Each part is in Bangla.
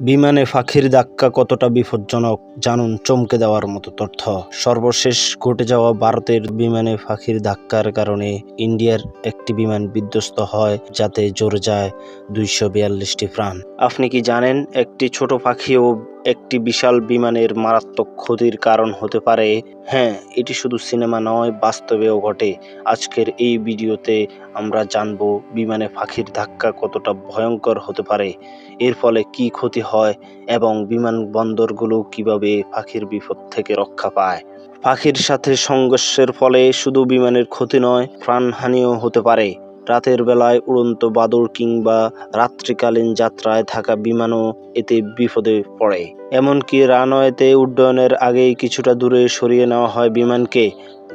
বিমানে পাখির ধাক্কা কতটা বিপজ্জনক, জানুন চমকে দেওয়ার মতো তথ্য। সর্বশেষ ঘটে যাওয়া ভারতের বিমানে পাখির ধাক্কার কারণে ইন্ডিয়ার একটি বিমান বিধ্বস্ত হয়, যাতে জোরে যায় দুইশো বিয়াল্লিশটি প্রাণ। আপনি কি জানেন একটি ছোট পাখিও একটি বিশাল বিমানের মারাত্মক ক্ষতির কারণ হতে পারে? হ্যাঁ এটি শুধু সিনেমা নয়, বাস্তবেও ঘটে। আজকের এই ভিডিওতে আমরা জানব বিমানে পাখির ধাক্কা কতটা ভয়ঙ্কর হতে পারে। এর ফলে কি ক্ষতি হয় এবং বিমানবন্দরগুলো কীভাবে পাখির বিপদ থেকে রক্ষা পায়? পাখির সাথে সংঘর্ষের ফলে শুধু বিমানের ক্ষতি নয়, প্রাণহানিও হতে পারে। রাতের বেলায় উড়ন্ত বাদুর কিংবা রাত্রিকালীন যাত্রায় থাকা বিমানও এতে বিপদে পড়ে। এমনকি রানওয়েতে উড্ডয়নের আগেই কিছুটা দূরে সরিয়ে নেওয়া হয় বিমানকে।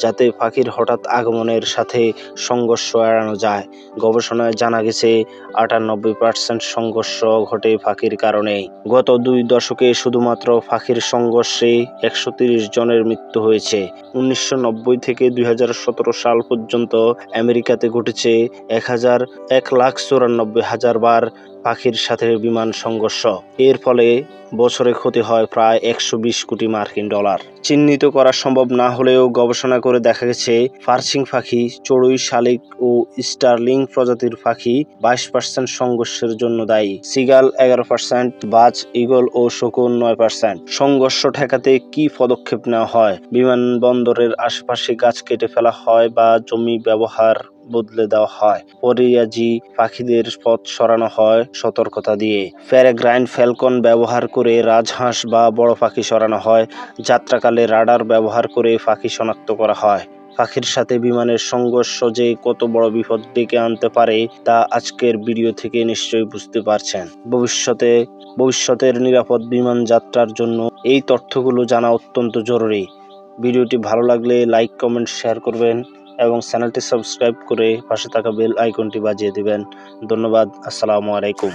যাতে পাখির হঠাৎ আগমনের সাথে সংঘর্ষ এড়ানো যায়। গবেষণায় জানা গেছে, আটানব্বই পার্সেন্ট সংঘর্ষ ঘটে পাখির কারণে। গত দুই দশকে শুধুমাত্র পাখির সংঘর্ষে একশো জনের মৃত্যু হয়েছে। উনিশশো নব্বই থেকে দুই হাজার সতেরো সাল পর্যন্ত আমেরিকাতে ঘটেছে এক হাজার এক লাখ চুরানব্বই হাজার বার পাখির সাথে বিমান সংঘর্ষ। এর ফলে বছরে ক্ষতি হয় প্রায় একশো বিশ কোটি মার্কিন ডলার। চিহ্নিত করা সম্ভব না হলেও গবেষণা করে দেখা গেছে, ফার্সিং পাখি, চড়ুই, শালিক ও স্টারলিং প্রজাতির পাখি বাইশ পার্সেন্ট সংঘর্ষের জন্য দায়ী। সিগাল এগারো পার্সেন্ট, বাজ ইগল ও শকুন নয় পার্সেন্ট। সংঘর্ষ ঠেকাতে কি পদক্ষেপ নেওয়া হয়? বিমানবন্দরের আশেপাশে গাছ কেটে ফেলা হয় বা জমি ব্যবহার বদলে দেওয়া হয়। পরিয়াজি পাখিদের পথ সরানো হয় সতর্কতা দিয়ে। প্যারাগ্রাইন ফ্যালকন ব্যবহার করে রাজহাঁস বা বড় পাখি সরানো হয়। যাত্রাকালে রাডার ব্যবহার করে পাখি শনাক্ত করা হয়। পাখির সাথে বিমানের সংঘর্ষ যে কত বড় বিপদ ডেকে আনতে পারে, তা আজকের ভিডিও থেকে নিশ্চয়ই বুঝতে পারছেন। ভবিষ্যতে, ভবিষ্যতের নিরাপদ বিমান যাত্রার জন্য এই তথ্যগুলো জানা অত্যন্ত জরুরি। ভিডিওটি ভালো লাগলে লাইক, কমেন্ট, শেয়ার করবেন। এবং চ্যানেলটি সাবস্ক্রাইব করে পাশে থাকা বেল আইকনটি বাজিয়ে দেবেন। ধন্যবাদ আসসালামু আলাইকুম।